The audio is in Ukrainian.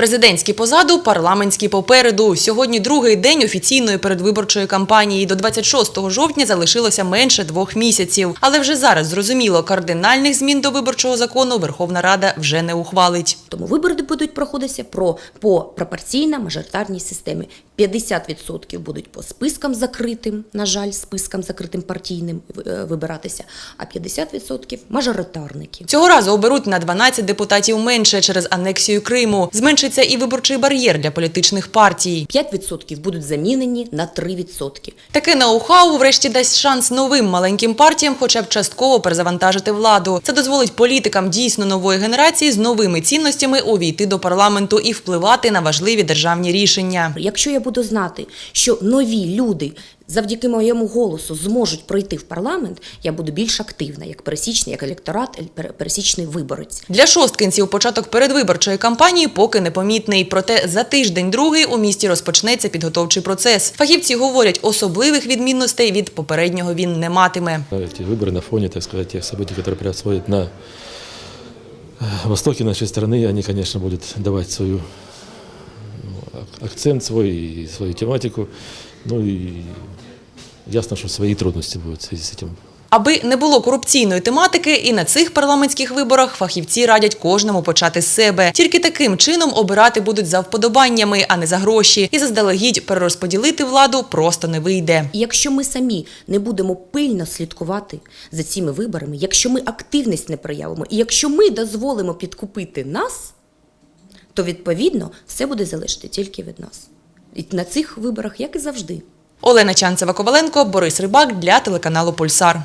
Президентські позаду, парламентські попереду. Сьогодні другий день офіційної передвиборчої кампанії. До 26 жовтня залишилося менше двох місяців. Але вже зараз зрозуміло, кардинальних змін до виборчого закону Верховна Рада вже не ухвалить. Тому вибори будуть проходитися про, по пропорційно-мажоритарній системі. 50% будуть по спискам закритим, на жаль, спискам закритим партійним е, вибиратися, а 50% мажоритарники. Цього разу оберуть на 12 депутатів менше через анексію Криму. Зменшиться і виборчий бар'єр для політичних партій. 5% будуть замінені на 3%. Таке ноу-хау врешті дасть шанс новим маленьким партіям хоча б частково перезавантажити владу. Це дозволить політикам дійсно нової генерації з новими цінностями увійти до парламенту і впливати на важливі державні рішення. Якщо я буду знати, що нові люди завдяки моєму голосу зможуть пройти в парламент, я буду більш активна, як пересічний, як електорат, пер- пересічний виборець. Для шосткинців початок передвиборчої кампанії поки непомітний. Проте за тиждень-другий у місті розпочнеться підготовчий процес. Фахівці говорять, особливих відмінностей від попереднього він не матиме. Эти выборы на фоне, так сказать, тех событий, которые происходят на э, востоке нашей страны, они, конечно, будут давать свою ну, ак- акцент свой и свою тематику. Ну и ясно, что свои трудности будут в связи с этим. Аби не було корупційної тематики, і на цих парламентських виборах фахівці радять кожному почати з себе. Тільки таким чином обирати будуть за вподобаннями, а не за гроші. І заздалегідь перерозподілити владу просто не вийде. І якщо ми самі не будемо пильно слідкувати за цими виборами, якщо ми активність не проявимо, і якщо ми дозволимо підкупити нас, то відповідно все буде залежати тільки від нас. І на цих виборах, як і завжди. Олена Чанцева Коваленко, Борис Рибак для телеканалу Пульсар.